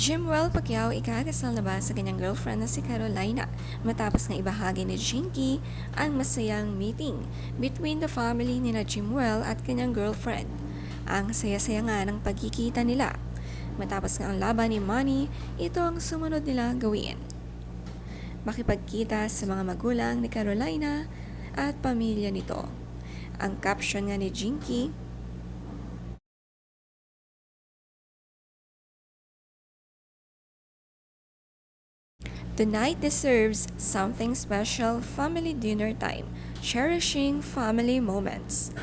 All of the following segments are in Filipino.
Pacquiao ikakasal na ba sa kanyang girlfriend na si Carolina matapos nga ibahagi ni Jinky ang masayang meeting between the family ni na Jimwell at kanyang girlfriend. Ang saya-saya nga ng pagkikita nila. Matapos nga ang laban ni Manny, ito ang sumunod nila gawin. Makipagkita sa mga magulang ni Carolina at pamilya nito. Ang caption nga ni Jinky, Tonight deserves something special family dinner time, cherishing family moments.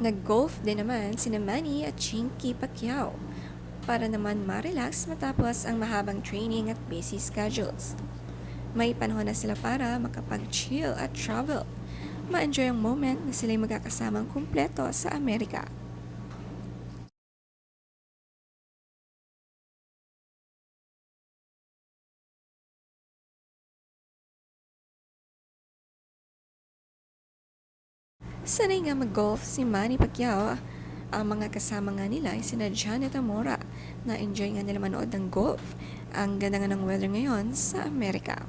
Nag-golf din naman si Manny at Chinky Pacquiao para naman ma-relax matapos ang mahabang training at busy schedules. May panahon na sila para makapag-chill at travel. Ma-enjoy ang moment na sila'y magkakasamang kumpleto sa Amerika. Sanay nga mag-golf si Manny Pacquiao. Ang mga kasama nga nila ay sina Janet Amora na enjoy nga nila manood ng golf. Ang ganda nga ng weather ngayon sa Amerika.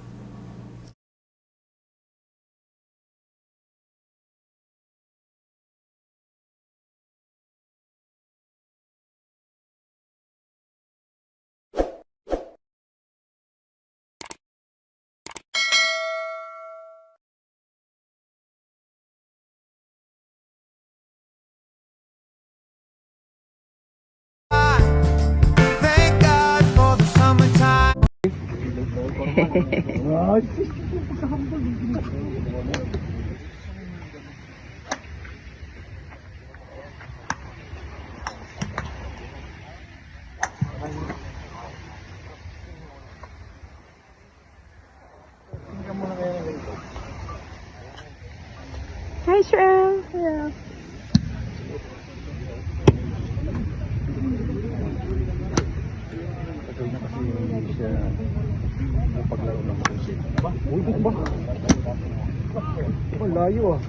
Hi, Shrem. Hello. Napaglaro ng music. Ba? Uy, ba? Ba? Layo ah.